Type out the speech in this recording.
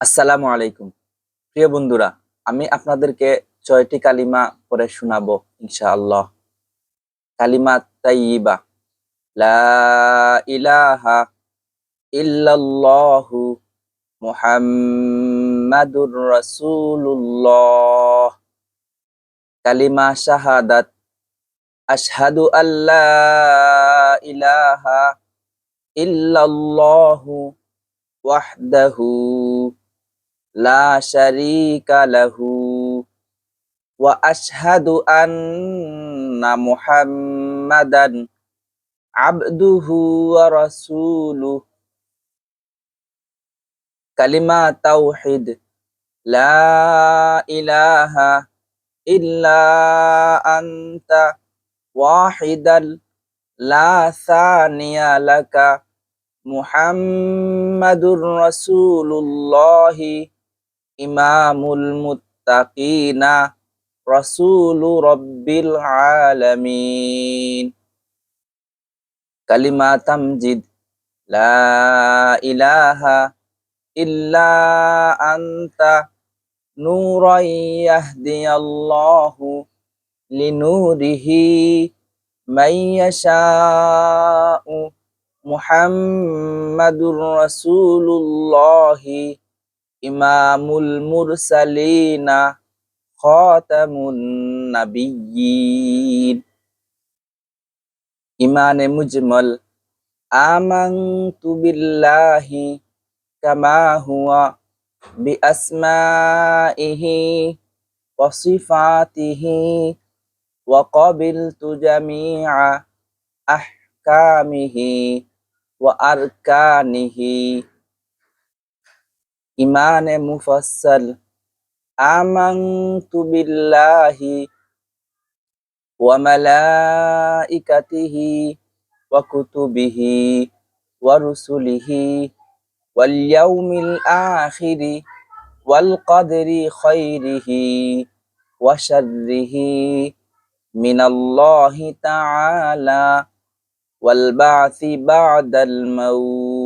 আসসালামু আলাইকুম। প্রিয় বন্ধুরা, আমি আপনাদেরকে ছয়টি কালিমা পড়ে শোনাবো, ইনশাআল্লাহ। কালিমা তাইয়িবা। লা ইলাহা ইল্লাল্লাহু মুহাম্মাদুর রাসূলুল্লাহ। কালিমা শাহাদাত। আশহাদু আল্লা ইলাহা ইল্লাল্লাহু ওয়াহদাহু লা শারীকা লাহু ওয়া আশহাদু আন্না মুহাম্মাদান আবদুহু ওয়া রাসূলুহু কালিমা তাওহীদ লা ইলাহা ইল্লা আনতা ওয়াহিদান লা সানিয়া লাকা মুহাম্মাদুর রাসূলুল্লাহ ইমামুল মুত্তাকিনা, রাসূলু রাব্বিল আলামিন। কালিমা তামজিদ লা ইলাহা ইল্লা আনতা নূরান ইয়াহদিয়াল্লাহু লিনূরিহি মান ইয়াশাউ মুহাম্মাদুর রাসূলুল্লাহ। ইমামুল মুরসালিনা খাতামুন নাবিয়্যিন। ইমানে মুজমল আমানতু বিল্লাহি কামা হুয়া বিআসমাইহি ওয়া সিফাতিহি ওয়া qabiltu জামিআ আহকামিহি ওয়া আরকানিহি। ইমানে মুফাসসাল আমানতু বিল্লাহি ওয়া মালাইকাতিহি ওয়া কুতুবিহি ওয়া রুসুলিহি ওয়াল ইয়াউমিল আখিরি ওয়াল কদরি খাইরিহি ওয়া শাররিহি মিনাল্লাহি তাআলা ওয়াল বা'থি বা'দাল মাউত